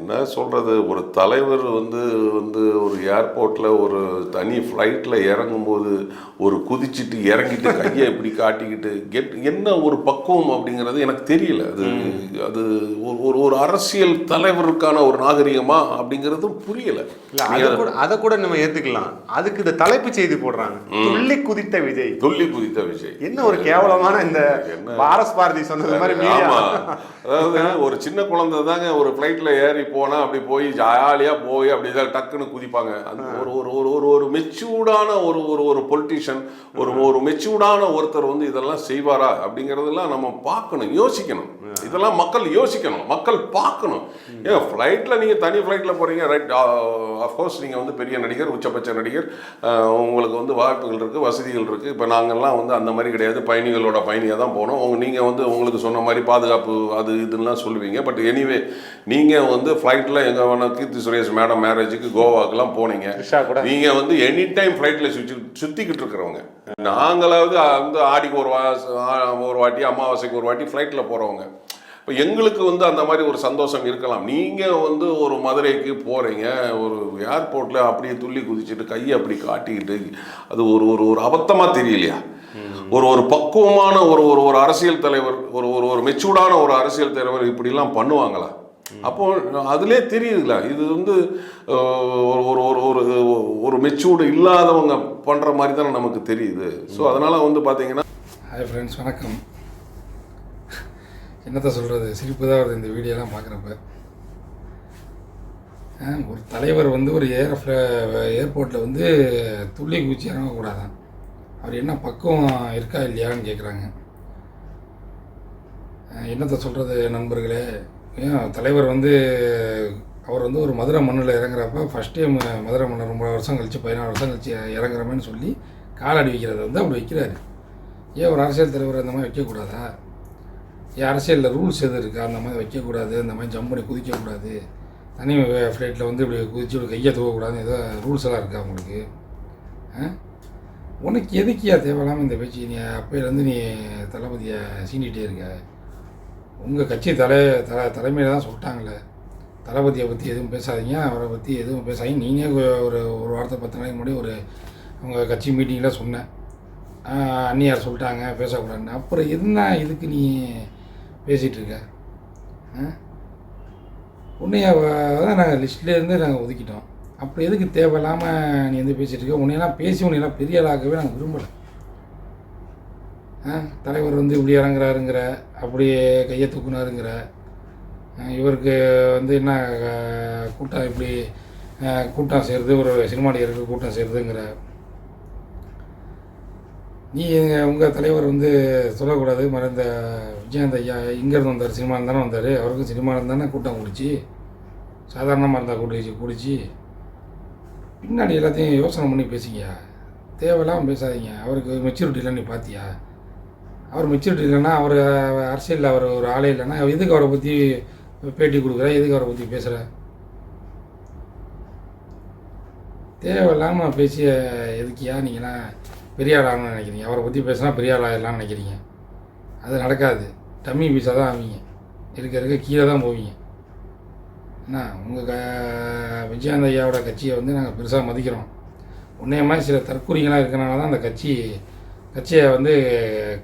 என்ன சொல்கிறது ஒரு தலைவர் வந்து வந்து ஒரு ஏர்போர்ட்டில் ஒரு தனி ஃப்ளைட்டில் இறங்கும்போது ஒரு குதிச்சிட்டு இறங்கிட்டு கையை இப்படி காட்டிக்கிட்டு கெட் என்ன ஒரு பக்குவம் அப்படிங்கிறது எனக்கு தெரியல. அது அது ஒரு ஒரு அரசியல் தலைவருக்கான ஒரு நாகரிகமா அப்படிங்கிறதும் புரியல. அதை கூட அதை கூட நம்ம ஏத்துக்கலாம். அதுக்கு இந்த தலைப்பு செய்தி போடுறாங்க. துள்ளி குதித்த விஜய். துள்ளி குதித்த விஷயம் என்ன ஒரு கேவலமான இந்த பாரஸ் பாரதி சொன்னது மாதிரி அதாவது ஒரு சின்ன குழந்தை தாங்க ஒரு ஃப்ளைட்டில் ஏறி போனா அப்படி போய் ஜாலியா போய் அப்படி தான் டக்குன்னு குதிப்பாங்க. அந்த ஒரு ஒரு ஒரு ஒரு ஒரு மெச்சூர்டான ஒரு ஒரு ஒரு பொலிட்டிஷியன் ஒரு ஒரு மெச்சூர்டான ஒருத்தர் வந்து இதெல்லாம் செய்வாரா அப்படிங்கிறதெல்லாம் நம்ம பார்க்கணும் யோசிக்கணும். இதெல்லாம் மக்கள் யோசிக்கணும். மக்கள் பார்க்கணும். ஏன் ஃப்ளைட்டில் நீங்கள் தனி ஃப்ளைட்டில் போகிறீங்க ரைட் அஃப்கோர்ஸ் நீங்கள் வந்து பெரிய நடிகர் உச்சபட்ச நடிகர். உங்களுக்கு வந்து வாய்ப்புகள் இருக்குது வசதிகள் இருக்குது இப்போ நாங்கள்லாம் வந்து அந்த மாதிரி கிடையாது. பயணிகளோட பயணியாக தான் போனோம். உங்க நீங்கள் வந்து உங்களுக்கு சொன்ன மாதிரி பாதுகாப்பு அது இதுலாம் சொல்லுவீங்க. பட் எனிவே நீங்கள் வந்து ஃப்ளைட்டில் எங்கே வேணால் கீர்த்தி சுரேஷ் மேடம் மேரேஜுக்கு கோவாக்கெல்லாம் போனீங்க. த்ரிஷா கூட. நீங்க வந்து எனி டைம் ஃப்ளைட்டில் சுற்றி சுற்றிக்கிட்டு இருக்கிறவங்க. நாங்களாவது வந்து ஆடிக்கு ஒரு வா ஒரு வாட்டி அமாவாசைக்கு ஒரு வாட்டி ஃப்ளைட்டில் போகிறவங்க இப்போ எங்களுக்கு வந்து அந்த மாதிரி ஒரு சந்தோஷம் இருக்கலாம். நீங்கள் வந்து ஒரு மதுரைக்கு போகிறீங்க ஒரு ஏர்போர்ட்டில் அப்படியே துள்ளி குதிச்சுட்டு கையை அப்படி காட்டிக்கிட்டு அது ஒரு ஒரு ஒரு அபத்தமாக தெரியலையா? ஒரு ஒரு பக்குவமான ஒரு ஒரு ஒரு அரசியல் தலைவர் ஒரு ஒரு ஒரு மெச்சூர்டான ஒரு அரசியல் தலைவர் இப்படிலாம் பண்ணுவாங்களா? அப்போ அதிலே தெரியுதுல இது வந்து ஒரு ஒரு ஒரு ஒரு ஒரு மெச்சூர்டு இல்லாதவங்க பண்ணுற மாதிரி தானே நமக்கு தெரியுது. ஸோ அதனால் வந்து பார்த்தீங்கன்னா ஹாய் ஃப்ரெண்ட்ஸ் வணக்கம். என்னத்த சொல்கிறது சிரிப்பு தான் வருது இந்த வீடியோலாம் பார்க்குறப்ப. ஒரு தலைவர் வந்து ஒரு ஏர் ஏர்போர்ட்டில் வந்து துள்ளி குச்சி இறங்கக்கூடாதான் அவர் என்ன பக்குவம் இருக்கா இல்லையான்னு கேட்குறாங்க என்னத்தை சொல்கிறது நண்பர்களே? ஏன் தலைவர் வந்து அவர் வந்து ஒரு மதுரை மண்ணில் இறங்குறப்ப ஃபஸ்ட் டைம் மதுரை மண்ணில் ரொம்ப வருஷம் கழித்து பதினாறு வருஷம் கழிச்சு இறங்குறமேன்னு சொல்லி காலடி வைக்கிறத வந்து அப்படி வைக்கிறாரு. ஏன் ஒரு அரசியல் தலைவர் அந்த மாதிரி வைக்கக்கூடாதா? அரசியலில் ரூல்ஸ் எது இருக்கா? அந்த மாதிரி வைக்கக்கூடாது அந்த மாதிரி ஜம்ப் பண்ணி குதிக்கக்கூடாது. தனி ஃப்ளைட்டில் வந்து இப்படி குதிச்சு இப்படி கையை தூக்கக்கூடாதுன்னு ஏதோ ரூல்ஸ் எல்லாம் இருக்கா உங்களுக்கு? உனக்கு எதுக்கியா தேவையில்லாமல் இந்த பேச்சு? நீ அப்பையிலேருந்து நீ தளபதியை சீண்டிகிட்டே இருக்க. உங்கள் கட்சி தலை தலை தலைமையில் தான் சொல்லிட்டாங்களே. தளபதியை பற்றி எதுவும் பேசாதீங்க. அவரை பற்றி எதுவும் பேசாதீங்க. நீங்கள் ஒரு ஒரு வாரத்தை பத்து நாளைக்கு முன்னாடி ஒரு உங்கள் கட்சி மீட்டிங்கில் சொன்னேன். அன்னியார் அண்ணியார் சொல்லிட்டாங்க பேசக்கூடாதுன்னு. அப்புறம் என்ன இதுக்கு நீ பேசிகிட்டு இருக்க ஆ? உன்னைய தான் நாங்கள் லிஸ்ட்லேருந்து நாங்கள் ஒதுக்கிட்டோம். அப்படி எதுக்கு தேவையில்லாமல் நீ வந்து பேசிகிட்டு இருக்க உன்னையெல்லாம் பேசி உன்னையெல்லாம் பெரிய ஆளாக்கவே நாங்கள் விரும்பலை. ஆ? தலைவர் வந்து இப்படி இறங்குறாருங்கிற அப்படியே கையை தூக்குனாருங்கிற இவருக்கு வந்து என்ன கூட்டம் இப்படி கூட்டம் சேருது ஒரு சினிமா நடிகருக்கு கூட்டம் சேருதுங்கிற நீ உங்கள் தலைவர் வந்து சொல்லக்கூடாது மறந்த விஜயகாந்த் ஐயா இங்கேருந்து வந்தார் சினிமாவில் தானே வந்தார். அவருக்கும் சினிமாவில் தானே கூட்டம் குடிச்சு. சாதாரணமாக இருந்தால் குடிச்சு குடிச்சு. பின்னாடி எல்லாத்தையும் யோசனை பண்ணி பேசிங்க தேவையில்லாமல் பேசாதீங்க. அவருக்கு மெச்சூரிட்டி இல்லைன்னு நீ பார்த்தியா அவர் மெச்சூரிட்டி இல்லைன்னா அவர் அரசியலில் அவர் ஒரு ஆளே இல்லைன்னா எதுக்கு அவரை பற்றி பேட்டி கொடுக்குற? எதுக்கு அவரை பற்றி பேசுகிற தேவையில்லாமல் பேசிய எதுக்கியா நீங்களாம்? பெரிய ஆளாகணும்னு நினைக்கிறீங்க. அவரை பற்றி பேசினா பெரிய ஆளாகலாம்னு நினைக்கிறீங்க. அது நடக்காது. டம்மி பீஸாக தான் ஆவீங்க இருக்க இருக்க கீழே தான் போவீங்க. என்ன? உங்கள் க விஜயகாந்த் ஐயாவோட கட்சியை வந்து நாங்கள் பெருசாக மதிக்கிறோம். உன்னைய மாதிரி சில தற்கூறிங்களாக இருக்கிறனால தான் அந்த கட்சி கட்சியை வந்து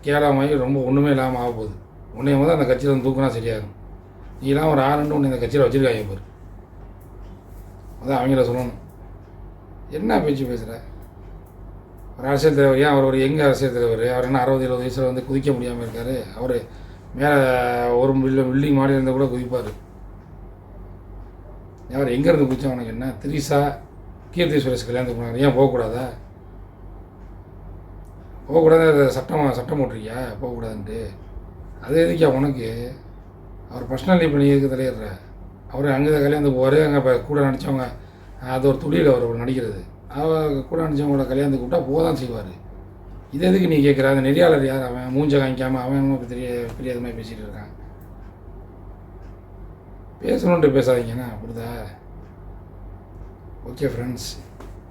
கேளாமாயி ரொம்ப ஒன்றுமே இல்லாமல் ஆக போகுது. உன்னைய முதல் அந்த கட்சியில் வந்து தூக்கினா சரியாகும் நீலாம் ஒரு ஆறு ஒன்று இந்த கட்சியில் வச்சுருக்காங்க பாரு. அதான் அவங்கள சொல்லணும். என்ன பேச்சு பேசுகிற ஒரு அரசியல் தலைவர் ஏன் அவர் ஒரு எங்கே அரசியல் தலைவர்? அவர் என்ன அறுபது எழுபது வயசில் வந்து குதிக்க முடியாமல் இருக்கார்? அவர் மேலே ஒரு பில்டிங் பில்டிங் மாடி இருந்தால் கூட குதிப்பார். அவர் எங்கேருந்து குதிச்சா உனக்கு என்ன? திரிசா கீர்த்தி சுரேஷ் கல்யாணத்துக்கு போனார். ஏன் போகக்கூடாதா? போகக்கூடாது சட்டம் சட்டம் போட்டிருக்கியா? போகக்கூடாதுன்ட்டு. அது எதுக்கியா உனக்கு? அவர் பர்சனல் இப்போ நீ எதுக்கு தலையிடுற? அவர் அங்கே தான் கல்யாணத்துக்கு போவார். அங்கே இப்போ கூட நடித்தவங்க அது ஒரு துளியில் அவர் நடிக்கிறது. அவள் கூட நடித்தவங்களோட கல்யாணத்துக்கு கூப்பிட்டா போக தான் செய்வார். இது எதுக்கு நீ கேட்குற அந்த நெறியாளர் யார்? அவன் மூஞ்ச காமிக்காமல் அவன் என்னமோ பெரிய பெரிய மாதிரி பேசிகிட்டு இருக்கான். பேசணுன்ட்டு பேசாதீங்கண்ணா அப்படிதா. ஓகே ஃப்ரெண்ட்ஸ்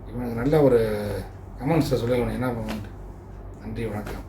இவனுக்கு நல்ல ஒரு கமெண்ட்ஸில் சொல்லுங்க என்ன பண்ணுன்ட்டு நன்றி வணக்கம்.